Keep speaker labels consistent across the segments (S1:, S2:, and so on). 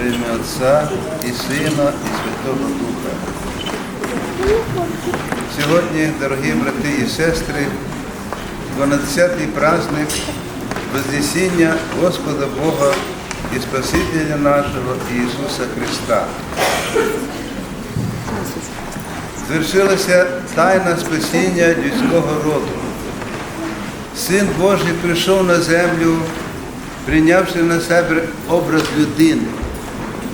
S1: Во ім'я Отця і Сина, і Святого Духа. Сьогодні, дорогі брати і сестри, 12-й праздник Вознесіння Господа Бога і Спасителя нашого Ісуса Христа. Звершилася тайна спасіння людського роду. Син Божий прийшов на землю, прийнявши на себе образ людини,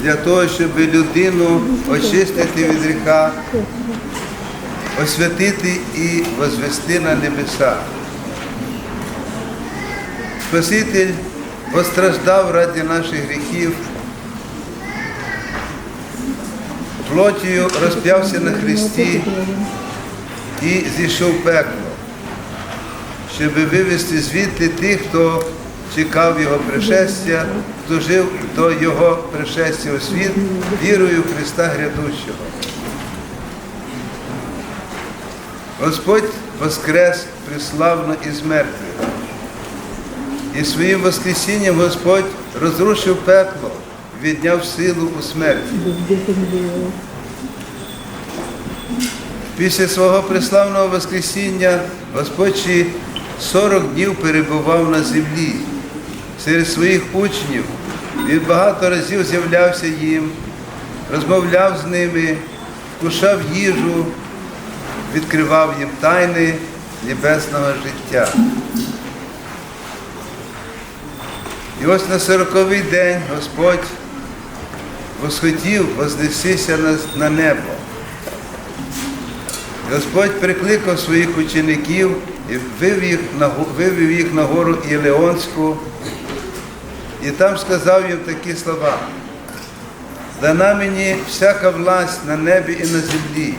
S1: для того, щоб людину очистити від гріха, освятити і возвести на небеса. Спаситель постраждав ради наших гріхів, плотію розп'явся на Христі і зійшов пекло, щоб вивести звідти тих, хто чекав Його пришестя, хто жив до Його пришестя у світ вірою в Христа Грядущого. Господь воскрес приславно із мертвих. І своїм Воскресінням Господь розрушив пекло, відняв силу у смерті. Після свого приславного Воскресіння Господь ще 40 днів перебував на землі. Серед своїх учнів він багато разів з'являвся їм, розмовляв з ними, вкушав їжу, відкривав їм тайни небесного життя. І ось на сороковий день Господь восхотів вознесися на, небо. Господь прикликав своїх учеників і вивів їх на гору Ілеонську, і там сказав їм такі слова. Дана мені всяка власть на небі і на землі.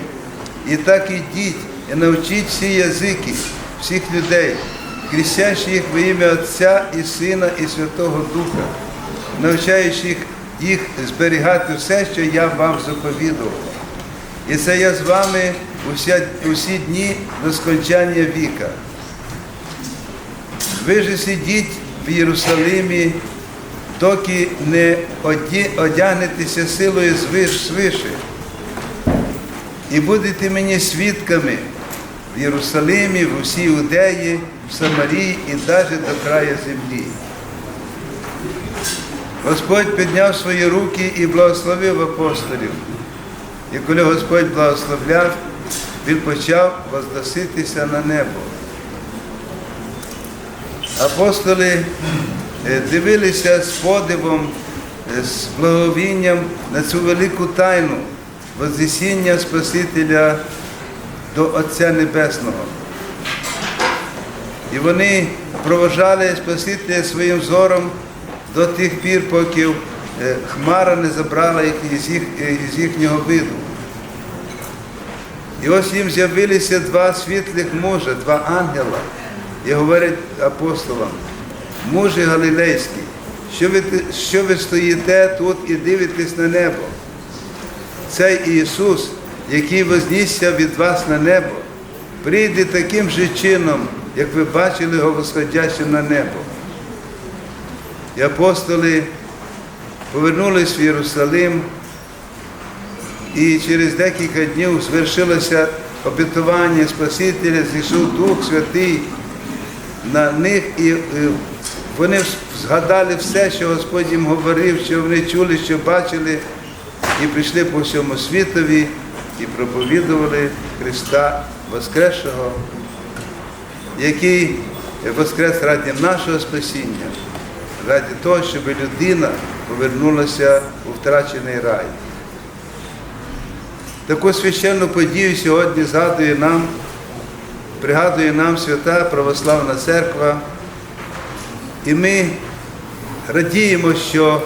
S1: І так ідіть і навчіть всі язики, всіх людей, крестящих їх во ім'я Отця і Сина і Святого Духа, навчаючи їх, зберігати все, що я вам заповідував. І це я з вами усі, усі дні до скончання віка. Ви ж сидіть в Єрусалимі, доки не одягнетеся силою звиш, свише. І будете мені свідками в Єрусалимі, в усій Іудеї, в Самарії і навіть до краю землі. Господь підняв свої руки і благословив апостолів. І коли Господь благословляв, він почав возноситися на небо. Апостоли дивилися з подивом, е, з благовінням на цю велику тайну Вознесіння Спасителя до Отця Небесного. І вони проважали Спасителя своїм зором до тих пір, поки е, хмара не забрала їх із, їх, е, із їхнього виду. І ось їм з'явилися два світлих мужа, два ангела. І говорять апостолам, мужі Галилейські, що ви, що ви стоїте тут і дивитесь на небо? Цей Ісус, який вознісся від вас на небо, прийде таким же чином, як ви бачили його восходящим на небо. І апостоли повернулись в Єрусалим, і через декілька днів звершилося обітування Спасителя, зійшов Дух Святий на них, і е, вони згадали все, що Господь їм говорив, що вони чули, що бачили, і прийшли по всьому світові і проповідували Христа Воскресшого, який воскрес раді нашого спасіння, раді того, щоб людина повернулася у втрачений рай. Таку священну подію сьогодні згадує нам, пригадує нам свята Православна Церква. І ми радіємо, що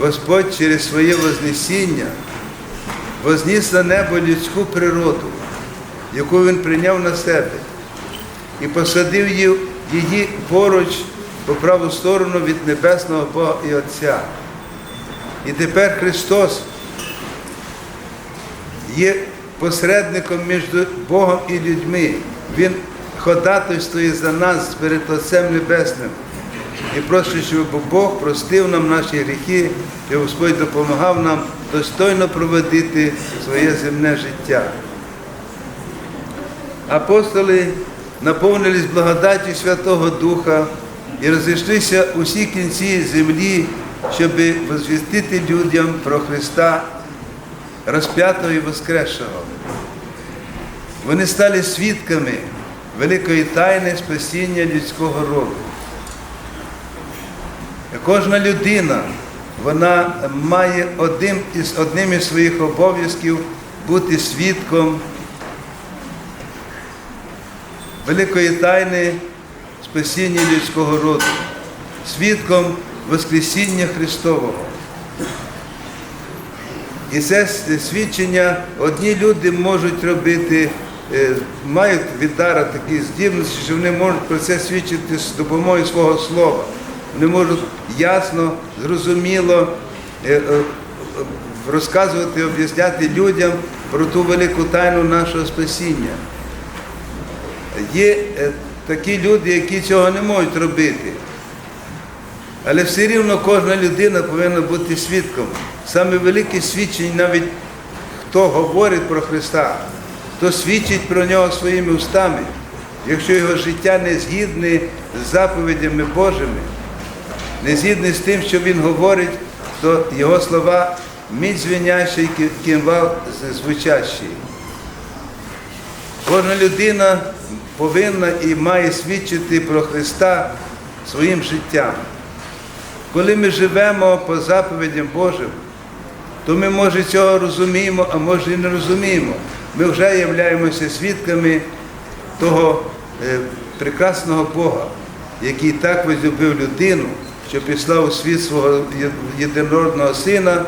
S1: Господь через своє Вознесіння возніс на небо людську природу, яку Він прийняв на себе, і посадив її, поруч по праву сторону від Небесного Бога і Отця. І тепер Христос є посередником між Богом і людьми. Він ходатайствує за нас перед Отцем Небесним. І прошу, щоб Бог простив нам наші гріхи, і Господь допомагав нам достойно проводити своє земне життя. Апостоли наповнились благодаті Святого Духа і розійшлися усі кінці землі, щоб возвістити людям про Христа, розп'ятого і воскресшого. Вони стали свідками великої тайни спасіння людського роду. Кожна людина вона має одним із, одним із своїх обов'язків бути свідком великої тайни спасіння людського роду, свідком Воскресіння Христового. І це свідчення одні люди можуть робити, е, мають від дара такі здібності, що вони можуть про це свідчити з допомогою свого слова. Вони можуть ясно, зрозуміло е, е, розказувати, об'ясняти людям про ту велику тайну нашого спасіння. Є е, такі люди, які цього не можуть робити. Але все рівно кожна людина повинна бути свідком. Саме велике свідчення, навіть хто говорить про Христа, хто свідчить про нього своїми устами, якщо його життя не згідне з заповідями Божими, не згідне з тим, що він говорить, то його слова міць звінящий і звучащий. Кожна людина повинна і має свідчити про Христа своїм життям. Коли ми живемо по заповідям Божим, то ми, може, цього розуміємо, а може і не розуміємо. Ми вже являємося свідками того е, прекрасного Бога, який так возлюбив людину, що післав у світ свого єдинородного сина,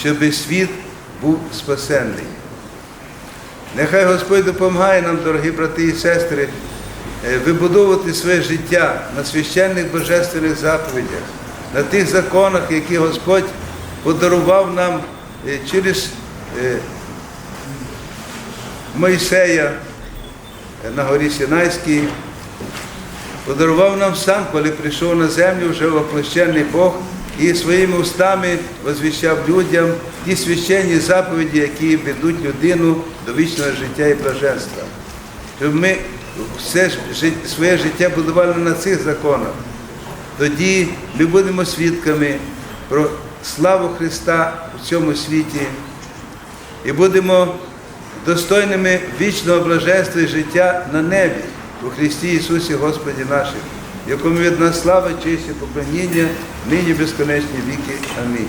S1: щоб світ був спасенний. Нехай Господь допомагає нам, дорогі брати і сестри, е, вибудовувати своє життя на священних божественних заповідях, на тих законах, які Господь подарував нам е, через е, Мойсея на горі Сінайській, подарував нам сам, коли прийшов на землю вже воплощений Бог і своїми устами возвіщав людям ті священні заповіді, які ведуть людину до вічного життя і блаженства. Щоб ми все своє життя будували на цих законах. Тоді ми будемо свідками про славу Христа у цьому світі і будемо достойними вічного блаженства і життя на небі у Христі Ісусі Господі нашим, якому від нас слава, честь і поклоніння, нині безконечні віки. Амінь.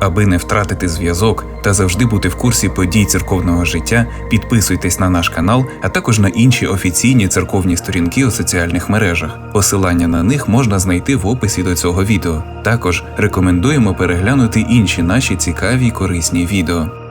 S2: Аби не втратити зв'язок та завжди бути в курсі подій церковного життя, підписуйтесь на наш канал, а також на інші офіційні церковні сторінки у соціальних мережах. Посилання на них можна знайти в описі до цього відео. Також рекомендуємо переглянути інші наші цікаві й корисні відео.